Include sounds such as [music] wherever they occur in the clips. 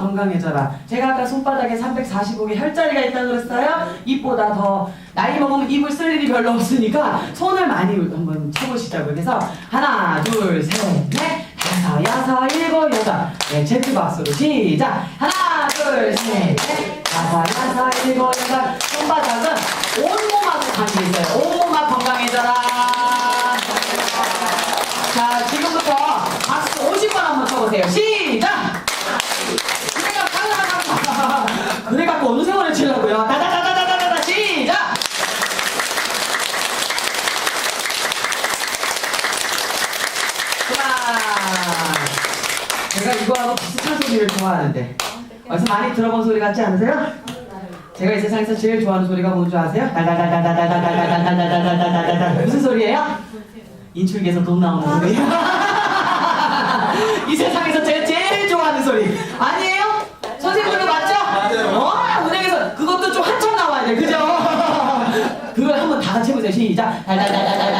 건강해져라. 제가 아까 손바닥에 345개 혈자리가 있다고 그랬어요. 입보다 더 나이 먹으면 입을 쓸 일이 별로 없으니까 손을 많이 한번 쳐보시자고 그래서 하나 둘셋넷 다섯 여섯 일곱 여덟 네 제트 박수로 시작 하나 둘셋넷 다섯 여섯 일곱 여덟 손바닥 제가 이거하고 비슷한 소리를 좋아하는데 어디서 많이 들어본 소리 같지 않으세요? 제가 이 세상에서 제일 좋아하는 소리가 뭔지 아세요? 다다다다다다다다다다다다다다다 무슨 소리예요? 인출기에서 돈 나오는 소리 이 세상에서 제가 제일 좋아하는 소리 아니에요? 선생님도 맞죠? 맞아요 어, 은행에서 그것도 좀 한참 나와야 돼 그죠? [laughs] 그걸 한번 다 같이 해보세요 시작 다다다다다다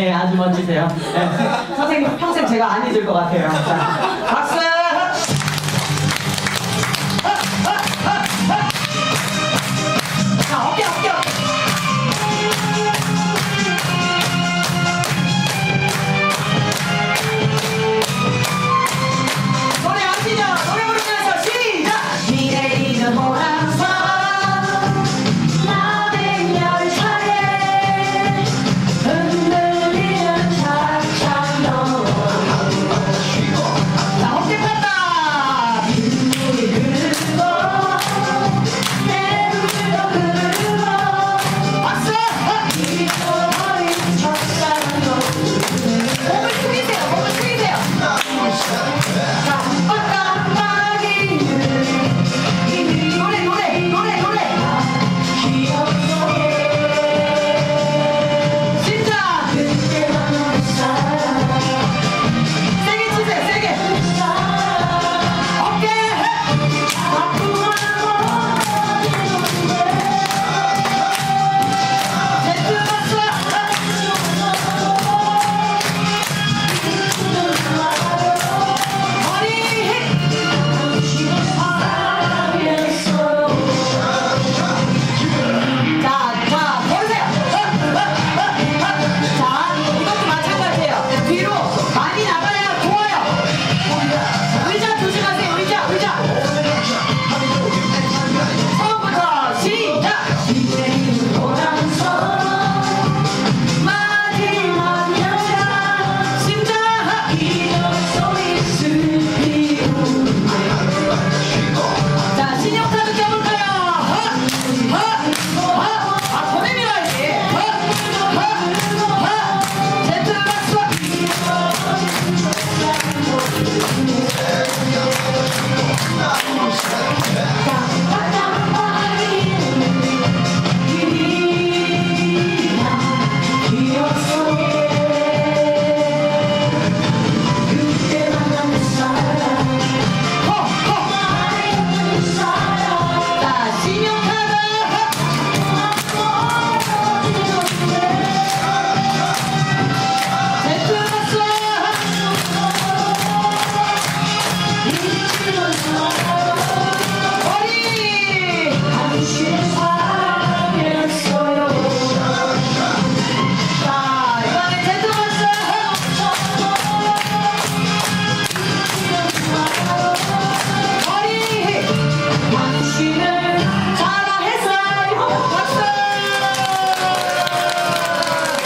네, 아주 멋지세요. 네. 선생님 평생 제가 안 잊을 것 같아요. 자,